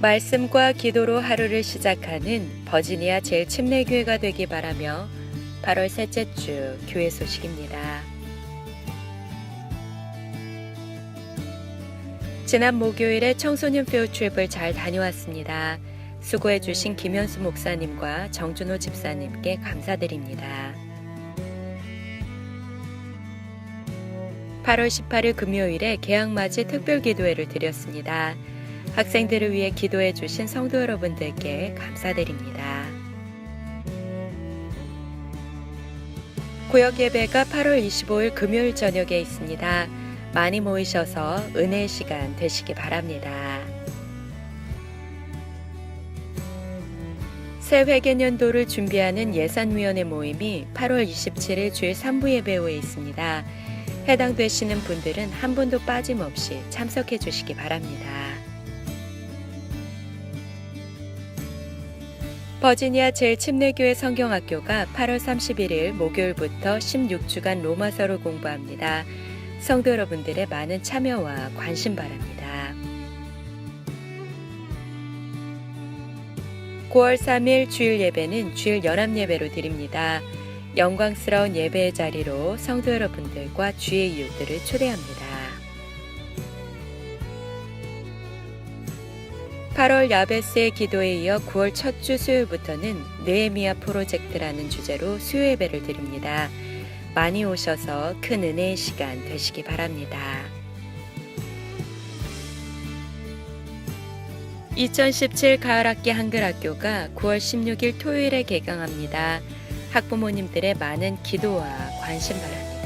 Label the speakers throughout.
Speaker 1: 말씀과 기도로 하루를 시작하는 버지니아 제일 침례교회가 되기 바라며 8월 셋째 주 교회 소식입니다. 지난 목요일에 청소년 필트립을 잘 다녀왔습니다. 수고해 주신 김현수 목사님과 정준호 집사님께 감사드립니다. 8월 18일 금요일에 개학맞이 특별 기도회를 드렸습니다. 학생들을 위해 기도해 주신 성도 여러분들께 감사드립니다. 구역 예배가 8월 25일 금요일 저녁에 있습니다. 많이 모이셔서 은혜의 시간 되시기 바랍니다. 새 회계년도를 준비하는 예산위원회 모임이 8월 27일 주일 3부 예배 후에 있습니다. 해당되시는 분들은 한 분도 빠짐없이 참석해 주시기 바랍니다. 버지니아 제일침례교회 성경학교가 8월 31일 목요일부터 16주간 로마서를 공부합니다. 성도 여러분들의 많은 참여와 관심 바랍니다. 9월 3일 주일 예배는 주일 연합 예배로 드립니다. 영광스러운 예배의 자리로 성도 여러분들과 주의 이웃들을 초대합니다. 8월 야베스의 기도에 이어 9월 첫 주 수요일부터는 느헤미야 프로젝트라는 주제로 수요 예배를 드립니다. 많이 오셔서 큰 은혜의 시간 되시기 바랍니다. 2017 가을학기 한글학교가 9월 16일 토요일에 개강합니다. 학부모님들의 많은 기도와 관심 바랍니다.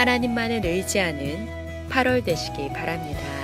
Speaker 1: 하나님만을 의지하는 8월 되시기 바랍니다.